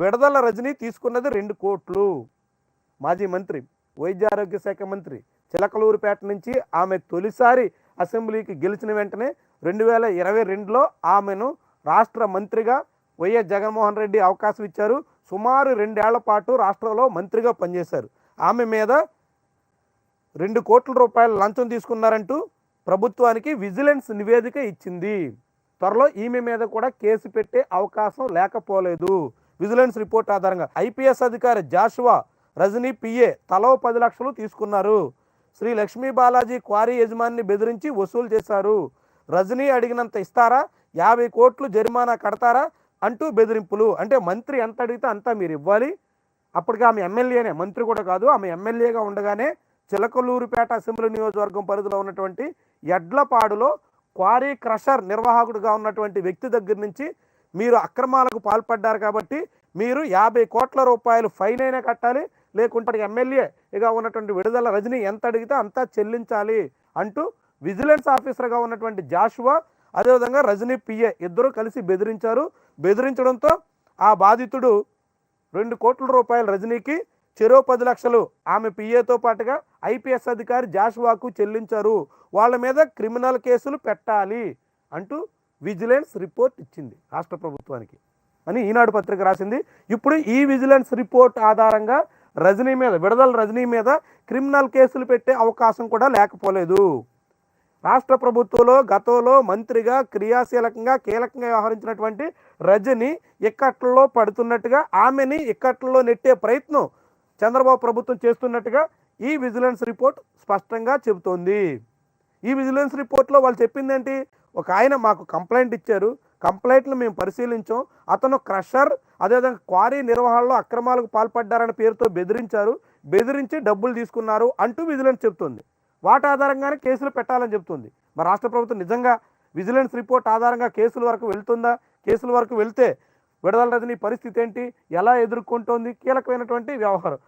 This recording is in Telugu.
విడదల రజనీ తీసుకున్నది రెండు కోట్లు. మాజీ మంత్రి వైద్య ఆరోగ్య శాఖ మంత్రి చిలకలూరుపేట నుంచి ఆమె తొలిసారి అసెంబ్లీకి గెలిచిన వెంటనే రెండు వేల ఇరవై రెండులో ఆమెను రాష్ట్ర మంత్రిగా వైఎస్ జగన్మోహన్ రెడ్డి అవకాశం ఇచ్చారు. సుమారు రెండేళ్ళ పాటు రాష్ట్రంలో మంత్రిగా పనిచేశారు. ఆమె మీద రెండు కోట్ల రూపాయల లంచం తీసుకున్నారంటూ ప్రభుత్వానికి విజిలెన్స్ నివేదిక ఇచ్చింది. త్వరలో ఈమె మీద కూడా కేసు పెట్టే అవకాశం లేకపోలేదు. విజిలెన్స్ రిపోర్ట్ ఆధారంగా ఐపీఎస్ అధికారి జాషువా రజనీ పిఏ తలో పది లక్షలు తీసుకున్నారు. శ్రీ లక్ష్మీ బాలాజీ క్వారీ యజమానిని బెదిరించి వసూలు చేశారు. రజనీ అడిగినంత ఇస్తారా? యాభై కోట్లు జరిమానా కడతారా? అంటూ బెదిరింపులు. అంటే మంత్రి ఎంత అడిగితే అంతా మీరు ఇవ్వాలి. అప్పటికి ఆమె ఎమ్మెల్యేనే. మంత్రి కూడా కాదు ఆమె ఎమ్మెల్యేగా ఉండగానే చిలకలూరుపేట అసెంబ్లీ నియోజకవర్గం పరిధిలో ఉన్నటువంటి ఎడ్లపాడులో క్వారీ క్రషర్ నిర్వాహకుడిగా ఉన్నటువంటి వ్యక్తి దగ్గర నుంచి మీరు అక్రమాలకు పాల్పడ్డారు కాబట్టి మీరు యాభై కోట్ల రూపాయలు ఫైన్ అయినా కట్టాలి లేకుంటే ఎమ్మెల్యే ఇగా ఉన్నటువంటి విడుదల రజని ఎంత అడిగితే అంతా చెల్లించాలి అంటూ విజిలెన్స్ ఆఫీసర్గా ఉన్నటువంటి జాషువా అదేవిధంగా రజనీ పిఏ ఇద్దరు కలిసి బెదిరించారు. బెదిరించడంతో ఆ బాధితుడు రెండు కోట్ల రూపాయలు రజనీకి చెరో పది లక్షలు ఆమె పిఏతో పాటుగా ఐపీఎస్ అధికారి జాషువాకు చెల్లించారు. వాళ్ళ మీద క్రిమినల్ కేసులు పెట్టాలి అంటూ విజిలెన్స్ రిపోర్ట్ ఇచ్చింది రాష్ట్ర ప్రభుత్వానికి. అని ఈనాడు పత్రిక రాసింది. ఇప్పుడు ఈ విజిలెన్స్ రిపోర్ట్ ఆధారంగా రజనీ మీద విడుదల రజనీ మీద క్రిమినల్ కేసులు పెట్టే అవకాశం కూడా లేకపోలేదు. రాష్ట్ర ప్రభుత్వంలో గతంలో మంత్రిగా క్రియాశీలకంగా కీలకంగా వ్యవహరించినటువంటి రజని ఇక్కట్లలో పడుతున్నట్టుగా ఆమెని ఇక్కట్లలో నెట్టే ప్రయత్నం చంద్రబాబు ప్రభుత్వం చేస్తున్నట్టుగా ఈ విజిలెన్స్ రిపోర్ట్ స్పష్టంగా చెబుతోంది. ఈ విజిలెన్స్ రిపోర్ట్లో వాళ్ళు చెప్పిందేంటి? ఒక ఆయన మాకు కంప్లైంట్ ఇచ్చారు. కంప్లైంట్లు మేము పరిశీలించాం. అతను క్రషర్ అదేవిధంగా క్వారీ నిర్వహణలో అక్రమాలకు పాల్పడ్డారనే పేరుతో బెదిరించారు. బెదిరించి డబ్బులు తీసుకున్నారు అంటూ విజిలెన్స్ చెప్తుంది వాటి ఆధారంగానే కేసులు పెట్టాలని చెప్తుంది మరి రాష్ట్ర ప్రభుత్వం నిజంగా విజిలెన్స్ రిపోర్ట్ ఆధారంగా కేసుల వరకు వెళ్తుందా? కేసుల వరకు వెళ్తే విడుదల రజనీ పరిస్థితి ఏంటి? ఎలా ఎదుర్కొంటోంది? కీలకమైనటువంటి వ్యవహారం.